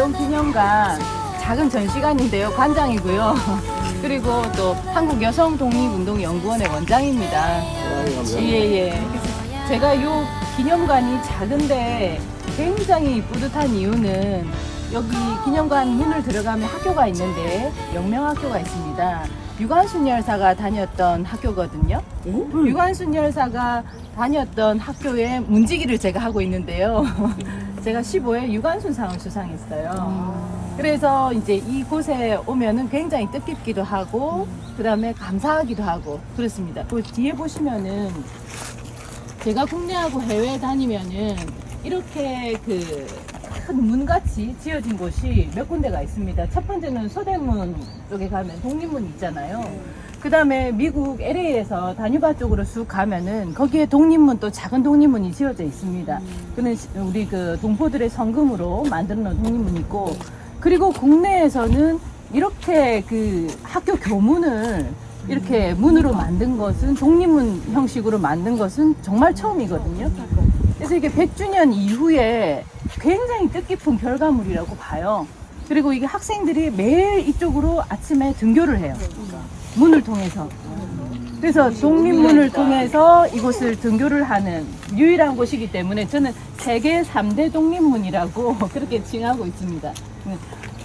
광주 독립운동기념관 작은 전시관인데요. 관장이고요. 그리고 또 한국 여성 독립운동연구원의 원장입니다. 예예. 제가 요 기념관이 작은데 굉장히 뿌듯한 이유는 여기 기념관 문을 들어가면 학교가 있는데 영명학교가 있습니다. 유관순 열사가 다녔던 학교거든요. 유관순 열사가 다녔던 학교의 문지기를 제가 하고 있는데요. 제가 15회 유관순 상을 수상했어요. 그래서 이제 이곳에 오면은 굉장히 뜻깊기도 하고, 그 다음에 감사하기도 하고, 그렇습니다. 그 뒤에 보시면은 제가 국내하고 해외 다니면은 이렇게 그 큰 문같이 지어진 곳이 몇 군데가 있습니다. 첫 번째는 서대문 쪽에 가면 독립문 있잖아요. 그 다음에 미국 LA에서 다뉴바 쪽으로 쑥 가면은 거기에 독립문 또 작은 독립문이 지어져 있습니다. 그는 시- 우리 그 동포들의 성금으로 만들어 놓은 독립문이 있고 그리고 국내에서는 이렇게 그 학교 교문을 이렇게 문으로 만든 것은 독립문 형식으로 만든 것은 정말 처음이거든요. 그래서 이게 100주년 이후에 굉장히 뜻깊은 결과물이라고 봐요. 그리고 이게 학생들이 매일 이쪽으로 아침에 등교를 해요. 문을 통해서. 그래서 독립문을 통해서 이곳을 등교를 하는 유일한 곳이기 때문에 저는 세계 3대 독립문이라고 그렇게 칭하고 있습니다.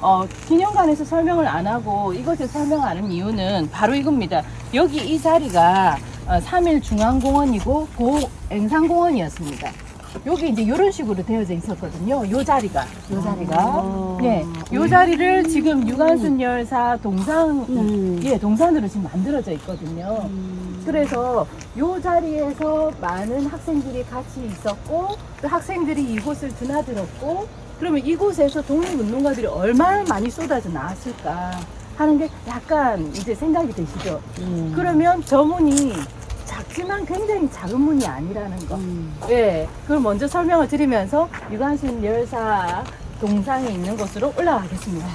어, 기념관에서 설명을 안 하고 이것을 설명하는 이유는 바로 이겁니다. 여기 이 자리가 어, 3일 중앙공원이고 고 앵산공원이었습니다. 여기 이제 이런 식으로 되어져 있었거든요. 요 자리가, 요 자리가. 예, 요 자리를 지금 유관순 열사 동상, 예, 동산으로 지금 만들어져 있거든요. 그래서 요 자리에서 많은 학생들이 같이 있었고, 또 학생들이 이곳을 드나들었고, 그러면 이곳에서 독립운동가들이 얼마나 많이 쏟아져 나왔을까 하는 게 약간 이제 생각이 되시죠. 그러면 저 문이 작지만 굉장히 작은 문이 아니라는 거. 네, 그걸 먼저 설명을 드리면서 유관순 열사 동상에 있는 곳으로 올라가겠습니다.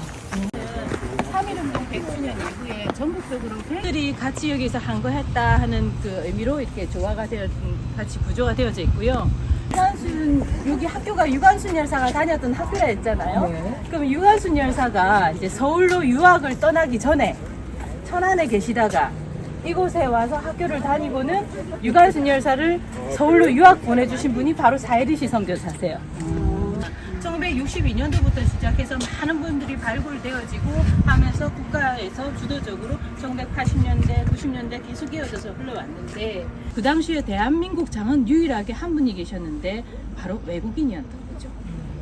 3.1운동 100주년 이후에 전국적으로 팬들이 같이 여기서 한 거 했다 하는 그 의미로 이렇게 조화가 되어, 같이 구조가 되어져 있고요. 유관순, 여기 학교가 유관순 열사가 다녔던 학교라 했잖아요. 그럼 유관순 열사가 이제 서울로 유학을 떠나기 전에 천안에 계시다가 이곳에 와서 학교를 다니고는 유관순 열사를 서울로 유학 보내주신 분이 바로 사이리시 선교사세요. 1962년도부터 시작해서 많은 분들이 발굴되어지고 하면서 국가에서 주도적으로 1980년대, 90년대 계속 이어져서 흘러왔는데 그 당시에 대한민국 장은 유일하게 한 분이 계셨는데 바로 외국인이었던 거죠.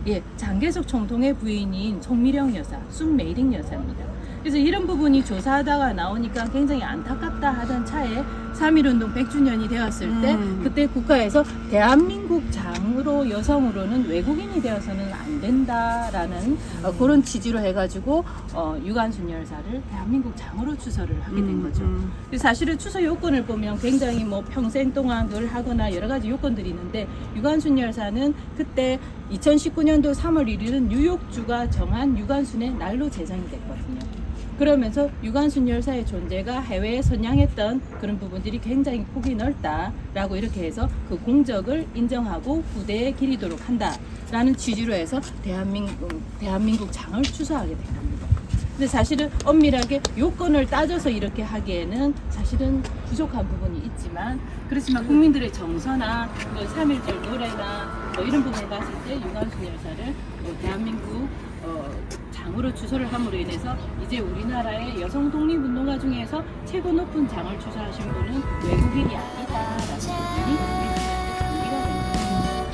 예, 장계석 총통의 부인인 송미령 여사, 순메이링 여사입니다. 그래서 이런 부분이 조사하다가 나오니까 굉장히 안타깝다 하던 차에 3.1운동 100주년이 되었을 때 그때 국가에서 대한민국 장으로 여성으로는 외국인이 되어서는 안 된다라는 어, 그런 취지로 해가지고 어, 유관순 열사를 대한민국 장으로 추서를 하게 된 거죠. 그래서 사실은 추서 요건을 보면 굉장히 뭐 평생 동안 그걸 하거나 여러 가지 요건들이 있는데 유관순 열사는 그때 2019년도 3월 1일은 뉴욕주가 정한 유관순의 날로 제정이 됐거든요. 그러면서 유관순 열사의 존재가 해외에 선양했던 그런 부분들이 굉장히 폭이 넓다라고 이렇게 해서 그 공적을 인정하고 부대에 기리도록 한다라는 취지로 해서 대한민국 대한민국 장을 추서하게 된 겁니다. 근데 사실은 엄밀하게 요건을 따져서 이렇게 하기에는 사실은 부족한 부분이 있지만 그렇지만 국민들의 정서나 그 3.1절 노래나 뭐 이런 부분에 봤을 때 유관순 열사를 뭐 대한민국 어, 장으로 추서를 함으로 인해서 이제 우리나라의 여성 독립운동가 중에서 최고 높은 장을 추서하신 분은 외국인이 아니다라는 부분이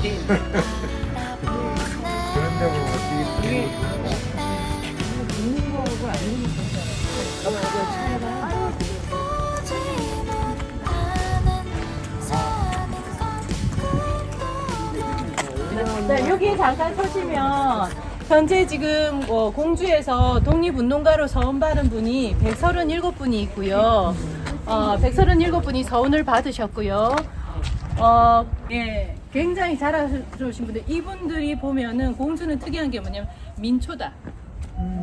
됩니다. 네. 그런데 뭐 어떻게 있는 거고 아닌 네, 여기 잠깐 서시면 현재 지금 어, 공주에서 독립운동가로 서원받은 분이 137분이 있고요. 어, 137분이 서운을 받으셨고요. 어, 예, 굉장히 잘하신 분들. 이분들이 보면은 공주는 특이한 게 뭐냐면 민초다.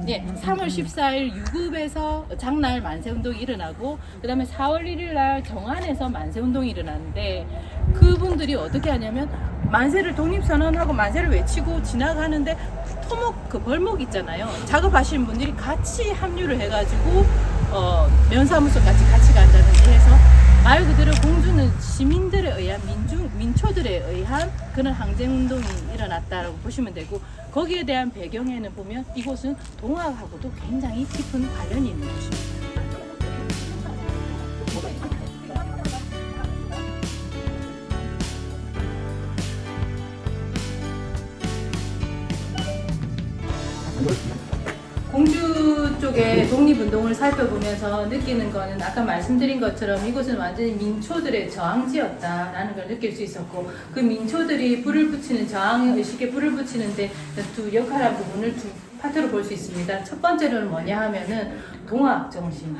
예, 3월 14일 유급에서 장날 만세운동이 일어나고 그 다음에 4월 1일 날 정안에서 만세운동이 일어나는데 그분들이 어떻게 하냐면 만세를 독립선언하고 만세를 외치고 지나가는데 토목 그 벌목 있잖아요. 작업하시는 분들이 같이 합류를 해가지고 어, 면사무소까지 같이 간다든지 해서 말 그대로 공주는 시민들에 의한 민중 민초들에 의한 그런 항쟁 운동이 일어났다라고 보시면 되고 거기에 대한 배경에는 보면 이곳은 동학하고도 굉장히 깊은 관련이 있는 곳입니다. 쪽의 독립운동을 살펴보면서 느끼는 거는 아까 말씀드린 것처럼 이곳은 완전히 민초들의 저항지였다라는 걸 느낄 수 있었고 그 민초들이 불을 붙이는 저항 의식에 불을 붙이는데 두 역할한 부분을 두 파트로 볼 수 있습니다. 첫 번째로는 뭐냐 하면은 동학 정신.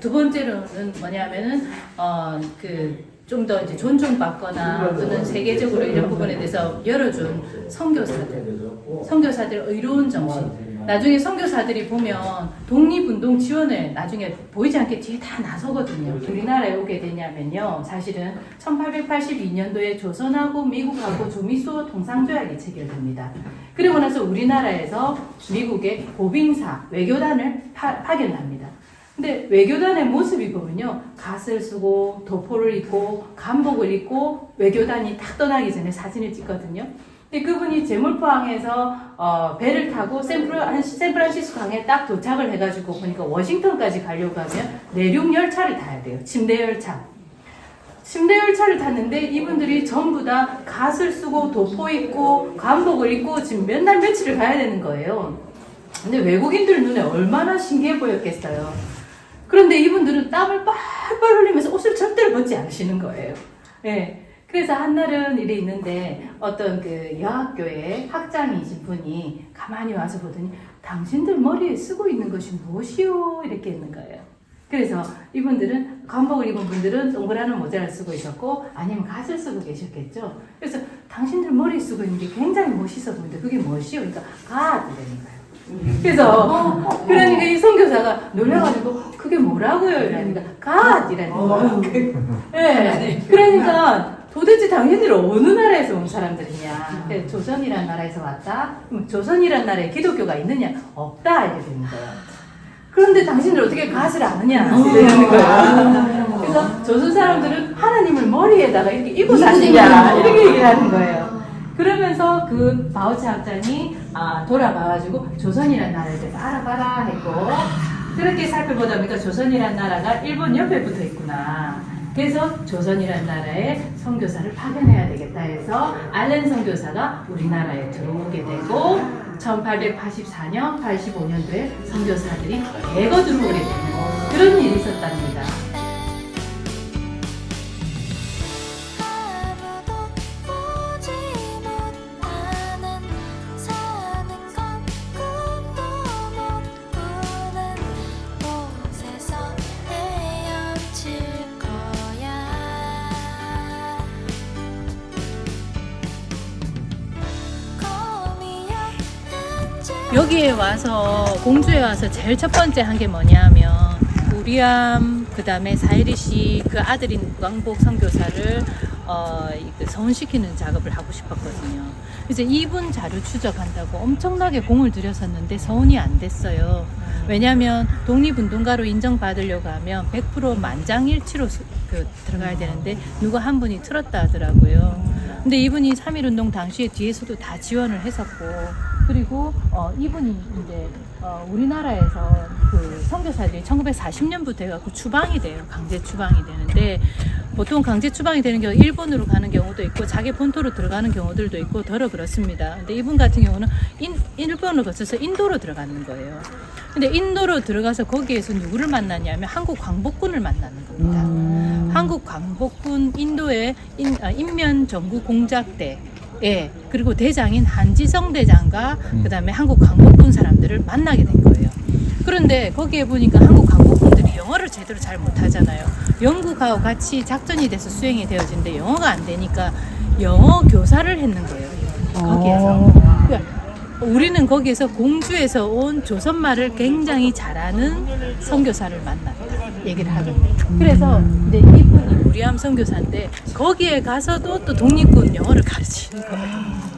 두 번째로는 뭐냐 하면은 어 그 좀더 이제 존중받거나 또는 세계적으로 이런 부분에 대해서 열어준 선교사들, 선교사들의 의로운 정신. 나중에 선교사들이 보면 독립운동 지원을 나중에 보이지 않게 뒤에 다 나서거든요. 우리나라에 오게 되냐면요. 사실은 1882년도에 조선하고 미국하고 조미소 통상조약이 체결됩니다. 그리고 나서 우리나라에서 미국의 보빙사 외교단을 파, 파견합니다. 근데 외교단의 모습이 보면요. 갓을 쓰고 도포를 입고 간복을 입고 외교단이 딱 떠나기 전에 사진을 찍거든요. 그분이 제물포항에서 어, 배를 타고 샌프란, 샌프란시스코 항에 딱 도착을 해가지고 보니까 워싱턴까지 가려고 하면 내륙 열차를 타야 돼요. 침대 열차. 침대 열차를 탔는데 이분들이 전부 다 갓을 쓰고 도포 입고 간복을 입고 지금 몇 날 며칠을 가야 되는 거예요. 근데 외국인들 눈에 얼마나 신기해 보였겠어요. 그런데 이분들은 땀을 뻘뻘 흘리면서 옷을 절대로 벗지 않으시는 거예요. 예. 그래서 한날은 일이 있는데 어떤 그 여학교에 학장이신 분이 가만히 와서 보더니 당신들 머리에 쓰고 있는 것이 무엇이요? 이렇게 했는 거예요. 그래서 이분들은 관복을 입은 분들은 동그라는 모자를 쓰고 있었고 아니면 갓을 쓰고 계셨겠죠. 그래서 당신들 머리에 쓰고 있는 게 굉장히 멋있어 보이는데 그게 무엇이요? 그러니까 갓이라는 거예요. 그래서 그러니까 이 선교사가 놀라가지고 그게 뭐라고요? 이러니까 갓이라는 거예요. 네. 그러니까 도대체 당신들 어느 나라에서 온 사람들이냐? 그래서 조선이란 나라에서 왔다. 그럼 조선이란 나라에 기독교가 있느냐? 없다 이렇게 되는 거예요. 그런데 당신들 어떻게 갓을 아느냐? 이러는 거예요. 그래서 조선 사람들은 하나님을 머리에다가 이렇게 입고 사시냐 이렇게 얘기를 하는 거예요. 그러면서 그 바우치 학장이 아, 돌아가가지고 조선이란 나라에 대해서 알아봐라 했고 그렇게 살펴보다 보니까 조선이란 나라가 일본 옆에 붙어 있구나. 그래서 조선이란 나라에 선교사를 파견해야 되겠다 해서 알렌 선교사가 우리나라에 들어오게 되고 1884년, 85년도에 선교사들이 대거 들어오게 되는 그런 일이 있었답니다. 와서 공주에 와서 제일 첫 번째 한 게 뭐냐면 우리암 그 다음에 사이리 씨 그 아들인 왕복 선교사를 어, 그 서운시키는 작업을 하고 싶었거든요. 그래서 이분 자료 추적한다고 엄청나게 공을 들였었는데 서운이 안 됐어요. 왜냐하면 독립운동가로 인정받으려고 하면 100% 만장일치로 수- 그 들어가야 되는데 누가 한 분이 틀었다 하더라고요. 근데 이분이 3.1운동 당시에 뒤에서도 다 지원을 했었고 그리고 어, 이분이 이제 어, 우리나라에서 그 선교사들이 1940년부터 해갖고 추방이 돼요. 강제 추방이 되는데 보통 강제 추방이 되는 경우 일본으로 가는 경우도 있고 자기 본토로 들어가는 경우들도 있고 더러 그렇습니다. 근데 이분 같은 경우는 인, 일본을 거쳐서 인도로 들어가는 거예요. 근데 인도로 들어가서 거기에서 누구를 만나냐면 한국 광복군을 만나는 겁니다. 한국 광복군 인도의 인, 아, 인면 정구 공작대 예, 그리고 대장인 한지성 대장과 그다음에 한국 광복군 사람들을 만나게 된 거예요. 그런데 거기에 보니까 한국 광복군들이 영어를 제대로 잘 못하잖아요. 영국하고 같이 작전이 돼서 수행이 되어지는데 영어가 안 되니까 영어 교사를 했는 거예요. 거기에서. 그러니까 우리는 거기에서 공주에서 온 조선말을 굉장히 잘하는 선교사를 만났다 얘기를 하거든요. 그래서 이제 이분이 우리함 선교사인데 거기에 가서도 또 독립군 영어를 가르치는 거예요.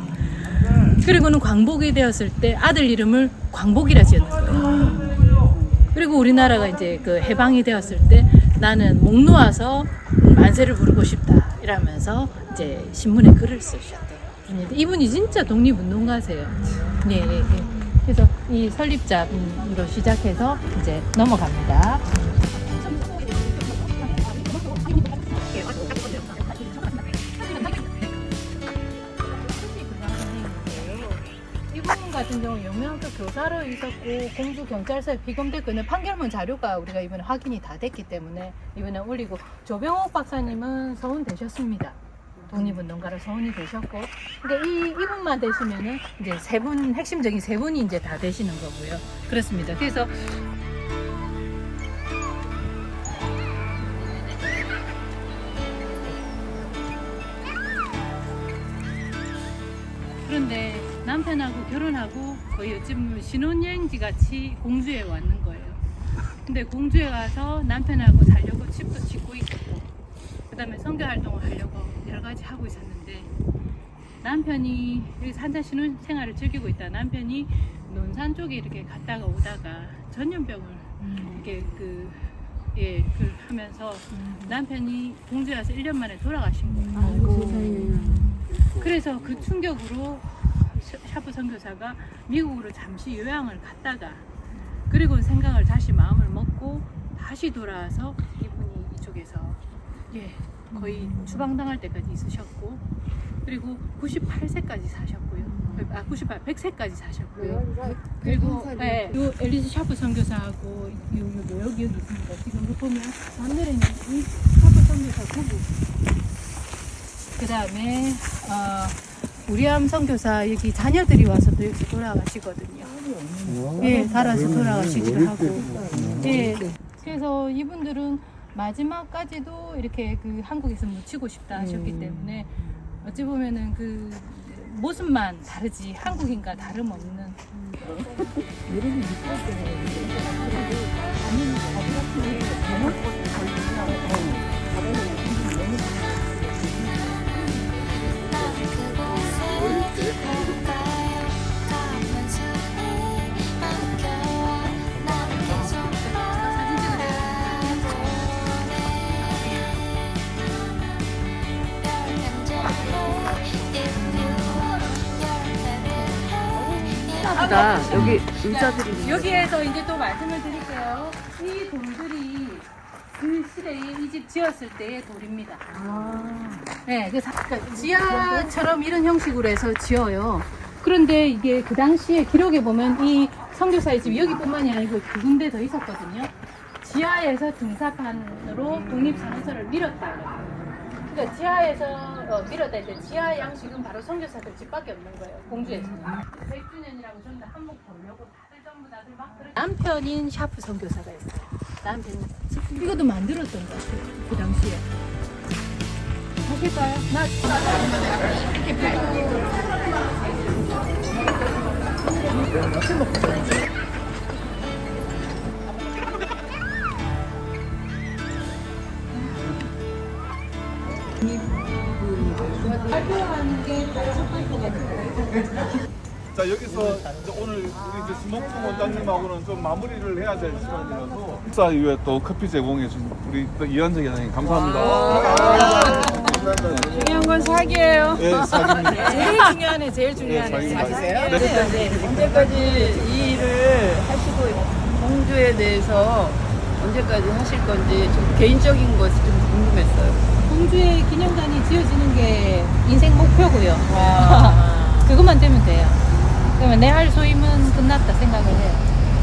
그리고는 광복이 되었을 때 아들 이름을 광복이라 지었는 거예요. 그리고 우리나라가 이제 그 해방이 되었을 때 나는 목 놓아서 만세를 부르고 싶다 이러면서 이제 신문에 글을 쓰셨대요. 이분이 진짜 독립운동가세요. 네, 예, 예. 그래서 이 설립자로 시작해서 이제 넘어갑니다. 영명학교 교사로 있었고 공주 경찰서에 피검됐거든요. 판결문 자료가 우리가 이번에 확인이 다 됐기 때문에 이번에 올리고 조병옥 박사님은 서훈 되셨습니다. 독립운동가로 서훈이 되셨고, 그러니까 이 이분만 되시면은 이제 세 분 핵심적인 세 분이 이제 다 되시는 거고요. 그렇습니다. 그래서 그런데 남편하고 결혼하고 거의 요즘 신혼여행지 같이 공주에 왔는 거예요. 근데 공주에 가서 남편하고 살려고 집도 짓고 있었고, 그 다음에 선교 활동을 하려고 여러 가지 하고 있었는데, 남편이 여기서 한참 신혼 생활을 즐기고 있다. 남편이 논산 쪽에 이렇게 갔다가 오다가 전염병을 이렇게 그, 예, 그 하면서 남편이 공주에 와서 1년 만에 돌아가신 거예요. 그래서 그 충격으로 샤- 샤프 선교사가 미국으로 잠시 요양을 갔다가 그리고 생각을 다시 마음을 먹고 다시 돌아와서 이분이 이쪽에서 예 거의 추방당할 때까지 있으셨고 그리고 98세까지 사셨고요. 아 98, 100세까지 사셨고요. 그리고 예, 요 엘리스 샤프 선교사하고 요, 요 묘역 여기 있습니다. 지금 그 보면 있는 이 샤프 선교사 부부 그 다음에 어, 우리암 선교사 여기 자녀들이 와서 또 여기서 돌아가시거든요. 예, 달아서 돌아가시기도 하고. 예. 그래서 이분들은 마지막까지도 이렇게 그 한국에서 묻히고 싶다 하셨기 때문에 어찌 보면은 그 모습만 다르지 한국인과 다름없는 보다 여기 의자들이 여기에서 이제 또 말씀을 드릴게요. 이 돌들이 그 시대에 이 집 지었을 때의 돌입니다. 네, 그 사- 그러니까 지하처럼 이런 형식으로 해서 지어요. 그런데 이게 그 당시에 기록에 보면 이 성교사의 집이 여기뿐만이 아니고 두 군데 더 있었거든요. 지하에서 등사판으로 독립산호서를 밀었다. 그러니까 지하에서 어, 밀었다 했때 지하 양식은 바로 성교사들 집밖에 없는 거예요. 공주에서. 100주년이라고 전부 다 한몫 보려고 다들 전부 다들 막 그래. 남편인 샤프 선교사가 있어요. 남편 이것도 만들었던 것 같아요. 그 당시에. 하실까요? 나 게첫 자 여기서 이제 오늘 우리 이제 수목동 원장님하고는 좀 마무리를 해야 될 시간이라서 식사 이후에 또 커피 제공해 준 우리 또 이현정 회장님 감사합니다. 중요한 건 사기예요. 예, 사진. 제일 중요하네, 제일 예, 중요하네. 자기 사기예요. 네. 네. 언제까지 이 일을 하시고 공주에 대해서 언제까지 하실 건지 좀 개인적인 것이 좀 궁금했어요. 기념관이 지어지는 게 인생 목표고요. 와. 그것만 되면 돼요. 그러면 내 할 소임은 끝났다 생각을 해요.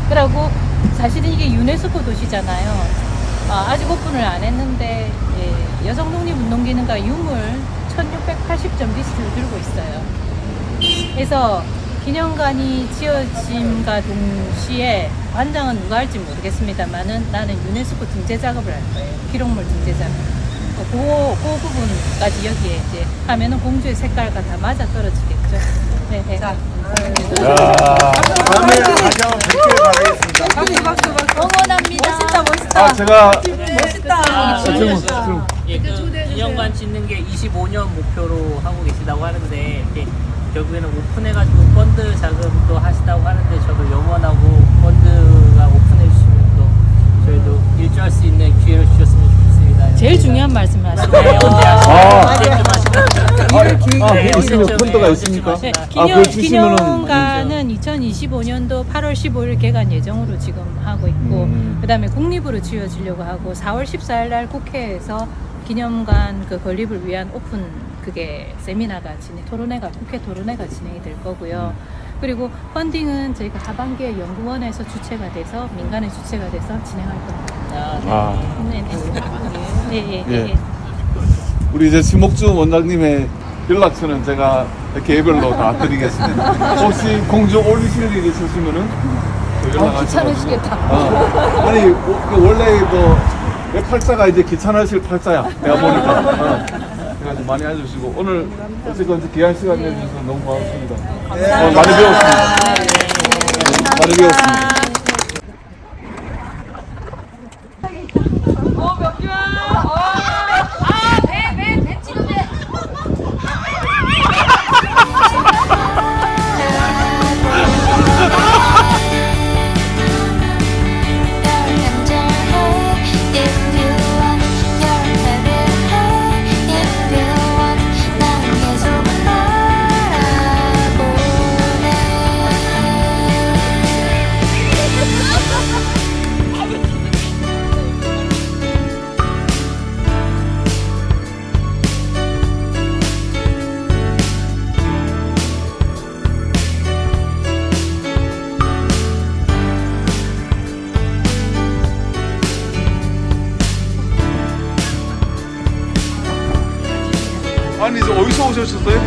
그리고 사실은 이게 유네스코 도시잖아요. 아, 아직 오픈을 안 했는데 예, 여성 독립운동기능과 유물 1680점 리스트를 들고 있어요. 그래서 기념관이 지어짐과 동시에 관장은 누가 할지 모르겠습니다만은 나는 유네스코 등재 작업을 할 거예요. 기록물 등재 작업. 그, 그 부분까지 여기에 이제 하면은 공주의 색깔과 다 맞아 떨어지겠죠. 네, 네. 다음에 다시 한번 뵙길 바라겠습니다. 박수, 박수, 박수. 응원합니다. 멋있다, 멋있다. 아 제가 멋있다. 질문 질문. 예, 그 기념관 짓는 게 25년 목표로 하고 계시다고 하는데 이제 결국에는 오픈해가지고 펀드 자금도 하시다고 하는데 저도 영원하고 펀드가 오픈해 주시면 또 저희도 일조할 수 있는 기회를 주셨으면 좋겠습니다. 제일 중요한 말씀 하시네요. 아, 아, 네, 펀드가 있습니까? 네, 아, 기념, 그걸 주시면은 기념관은 2025년도 8월 15일 개관 예정으로 지금 하고 있고 음. 그다음에 국립으로 지어지려고 하고 4월 14일 날 국회에서 기념관 그 건립을 위한 오픈 그게 세미나가 진행 토론회가 국회 토론회가 진행이 될 거고요. 그리고 펀딩은 저희가 하반기에 연구원에서 주체가 돼서 민간의 주체가 돼서 진행할 겁니다. 아, 네. 아. 네, 네, 네. 예, 예, 예. 예. 우리 이제 심옥주 원장님의 연락처는 제가 개별로 다 드리겠습니다. 혹시 공주 올리실 일이 있으시면은 또 연락하셔가지고. 귀찮으시겠다. 어. 아니 오- 그 원래 뭐내 팔자가 이제 귀찮으실 팔자야. 내가 보니까. 어. 그래가지고 많이 알려주시고 오늘 어쨌건 귀한 시간 내주셔서 너무 고맙습니다. 어, 많이 배웠습니다. 많이 배웠습니다. 아니 저 어디서 오셨어요?